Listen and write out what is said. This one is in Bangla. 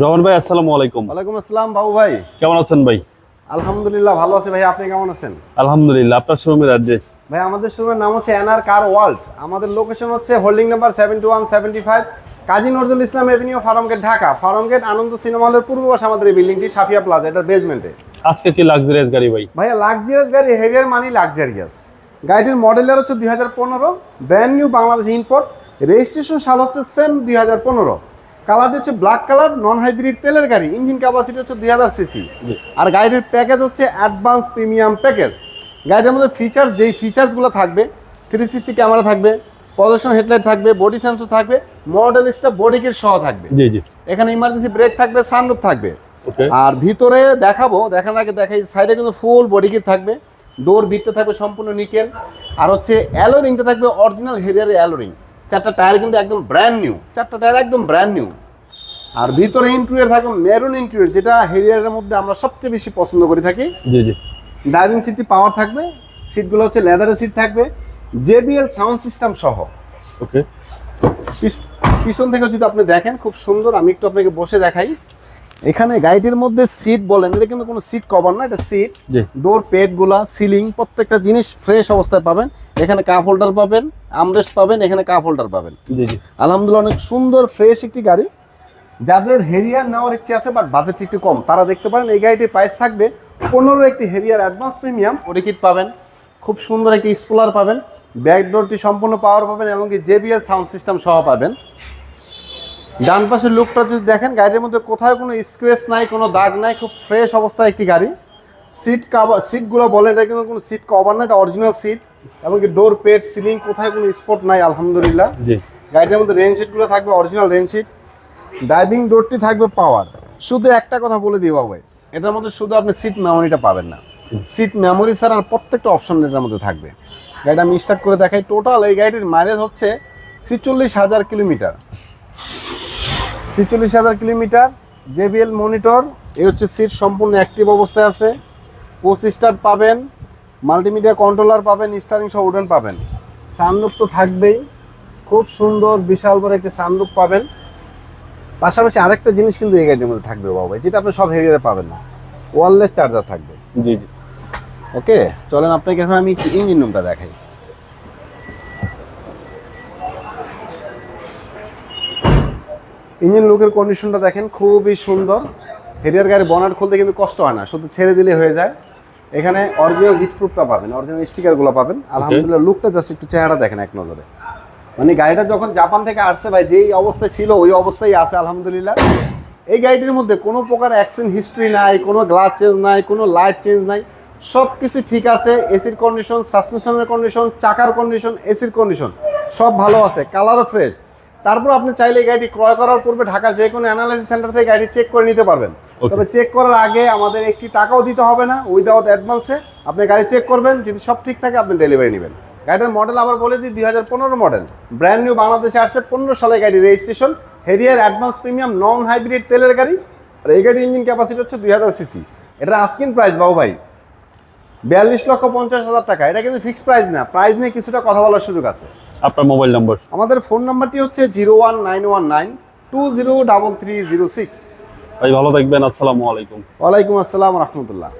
রহমান ভাই আসসালামু আলাইকুম। ওয়ালাইকুম আসসালাম বাবু ভাই। কেমন আছেন ভাই? আলহামদুলিল্লাহ ভালো আছি ভাই আপনি কেমন আছেন? আলহামদুলিল্লাহ আপনার শোরুমের অ্যাড্রেস? ভাই আমাদের শোরুমের নাম হচ্ছে এনআর কার ওয়ার্ল্ড। আমাদের লোকেশন হচ্ছে holding number seventy one seventy five Kazi Nazrul Islam avenue Farmgate Dhaka. Farmgate Ananda cinema হলের পূর্ব পাশে আমাদের এই বিল্ডিংটি সাফিয়া প্লাজা এটার বেসমেন্টে আজকে কি লাক্সারিয়াস গাড়ি ভাই? ভাইয়া লাক্সারিয়াস গাড়ি হেরিয়ার মানি লাক্সারিয়াস গাড়িটির মডেলের হচ্ছে দুই হাজার পনেরো brand new Bangladesh import registration সাল হচ্ছে সেম দুই হাজার পনেরো। কালারটি হচ্ছে ব্ল্যাক কালার নন হাইব্রিড তেলের গাড়ি। ইঞ্জিন ক্যাপাসিটি হচ্ছে দুই হাজার সিসি আর গাড়িটির প্যাকেজ হচ্ছে অ্যাডভান্স প্রিমিয়াম প্যাকেজ গাড়িটার মধ্যে ফিচার্স যেই ফিচার্সগুলো থাকবে থ্রি সিক্সটি ক্যামেরা থাকবে পজিশন হেডলাইট থাকবে বডি সেন্সর থাকবে মডেল স্টার বডি কিট সহ থাকবে। জি জি। এখানে ইমার্জেন্সি ব্রেক থাকবে সানরুফ থাকবে। ওকে আর ভিতরে দেখাবো দেখার আগে দেখাই সাইডে কিন্তু ফুল বডি কিট থাকবে। ডোর বিটটা থাকবে সম্পূর্ণ নিকেল আর হচ্ছে অ্যালোরিংটা থাকবে অরিজিনাল হেরিয়ারের অ্যালোরিং চারটা টায়ার কিন্তু একদম ব্র্যান্ড নিউ চারটা টায়ার একদম ব্র্যান্ড নিউ আর ভিতরে ইন্টেরিয়র থাকবে মেরুন ইন্টেরিয়র যেটা হেরিয়ারের মধ্যে আমরা সবচেয়ে বেশি পছন্দ করে থাকি। জি জি। ড্রাইভিং সিটটি পাওয়ার থাকবে। সিটগুলো হচ্ছে লেদারের সিট থাকবে। জেবিএল সাউন্ড সিস্টেম সহ। ওকে পিছ- পিছন থেকে যদি আপনি দেখেন খুব সুন্দর আমি একটু আপনাকে বসে দেখাই। এখানে গাড়িটির মধ্যে সিট বলেন এটা কিন্তু কোনো সিট কভার না এটা সিট ডোর পেডগুলা সিলিং প্রত্যেকটা জিনিস ফ্রেশ অবস্থায় পাবেন। এখানে কাপ হোল্ডার পাবেন আমরেস্ট পাবেন এখানে কাপ হোল্ডার পাবেন। আলহামদুলিল্লাহ অনেক সুন্দর ফ্রেশ একটি গাড়ি। যাদের হেরিয়ার নেওয়ার ইচ্ছে আছে বাট বাজেট একটু কম তারা দেখতে পারেন এই গাড়িটির প্রাইস থাকবে পনেরো একটি হেরিয়ার অ্যাডভান্স প্রিমিয়াম ওডিকিট পাবেন খুব সুন্দর একটি স্পুলার পাবেন। ব্যাকডোরটি সম্পূর্ণ পাওয়ার পাবেন এবং কি জেবিএল সাউন্ড সিস্টেম সহ পাবেন। ডান পাশের লুকটা যদি দেখেন গাড়ির মধ্যে কোথাও কোনো স্ক্রেচ নাই কোনো দাগ নাই খুব ফ্রেশ অবস্থায় একটি গাড়ি। সিট কাভার সিটগুলো বলে এটা কিন্তু কোনো সিট কভার না এটা অরিজিনাল সিট এমনকি ডোর পেট সিলিং কোথায় কোনো স্পট নাই আলহামদুলিল্লাহ। গাড়িটার মধ্যে রেন শিটগুলো থাকবে অরিজিনাল রেন সিট ড্রাইভিং ডোরটি থাকবে পাওয়ার শুধু একটা কথা বলে দিই বাবু এটার মধ্যে শুধু আপনি সিট মেমোরিটা পাবেন না। সিট মেমোরি ছাড়া আর প্রত্যেকটা অপশন এটার মধ্যে থাকবে। গাড়িটা আমি স্টার্ট করে দেখাই টোটাল এই গাড়িটির মাইলেজ হচ্ছে ছিচল্লিশ হাজার কিলোমিটার। ছিচল্লিশ হাজার কিলোমিটার জেবিএল মনিটর। এই হচ্ছে সিট সম্পূর্ণ অ্যাক্টিভ অবস্থায় আছে। পোস্ট স্টার্ট পাবেন মাল্টিমিডিয়া কন্ট্রোলার পাবেন স্টারিং সহ উডেন পাবেন। সানরুফ তো থাকবেই। খুব সুন্দর বিশাল বড় একটি সানরুফ পাবেন। পাশাপাশি আরেকটা জিনিস কিন্তু এই গাড়ির মধ্যে থাকবে বাবা যেটা আপনি সব হেরিয়ারে পাবেন না। ওয়ারলেস চার্জার থাকবে। জি জি। ওকে চলেন আপনাকে এখন আমি ইঞ্জিন রুমটা দেখাই। ইঞ্জিন লুকের কন্ডিশনটা দেখেন খুবই সুন্দর। হেরিয়ার গাড়ি বনাট খুলতে কিন্তু কষ্ট হয় না শুধু ছেড়ে দিলে হয়ে যায়। এখানে অরিজিনাল হিট প্রুফটা পাবেন অরিজিনাল স্টিকারগুলো পাবেন। আলহামদুলিল্লাহ লুকটা জাস্ট একটু চেহারা দেখেন এক নজরে। মানে গাড়িটা যখন জাপান থেকে আসছে ভাই যেই অবস্থায় ছিল ওই অবস্থায় আছে আলহামদুলিল্লাহ। এই গাড়িটির মধ্যে কোনো প্রকার অ্যাক্সিডেন্ট হিস্ট্রি নাই কোনো গ্লাস চেঞ্জ নাই কোনো লাইট চেঞ্জ নাই। সব কিছু ঠিক আছে এসির কন্ডিশন সাসপেনশনের কন্ডিশন চাকার কন্ডিশন এসির কন্ডিশন সব ভালো আছে কালারও ফ্রেশ তারপর আপনি চাইলে এই গাড়িটি ক্রয় করার পূর্বে ঢাকার যে কোনো অ্যানালাইসিস সেন্টার থেকে গাড়ি চেক করে নিতে পারবেন। তবে চেক করার আগে আমাদের একটি টাকাও দিতে হবে না উইদাউট অ্যাডভান্সে আপনি গাড়ি চেক করবেন যদি সব ঠিক থাকে আপনি ডেলিভারি নেবেন। গাড়িটার মডেল আবার বলে দিই দুই হাজার পনেরো মডেল ব্র্যান্ড নিউ বাংলাদেশে আসছে পনেরো সালে গাড়ি registration Harrier advance premium non hybrid তেলের গাড়ি। আর এই গাড়ির ইঞ্জিন ক্যাপাসিটি হচ্ছে দুই হাজার সিসি। এটা আস্কিন প্রাইস বাবু ভাই বিয়াল্লিশ লক্ষ পঞ্চাশ হাজার টাকা। এটা কিন্তু ফিক্সড প্রাইস না প্রাইস নিয়ে কিছুটা কথা বলার সুযোগ আছে। আপনার মোবাইল নম্বর আমাদের ফোন নাম্বারটি হচ্ছে zero one nine one nine two zero double three zero six ভাই ভালো থাকবেন আসসালামু আলাইকুম ওয়ালাইকুম আসসালাম রহমতুল্লাহ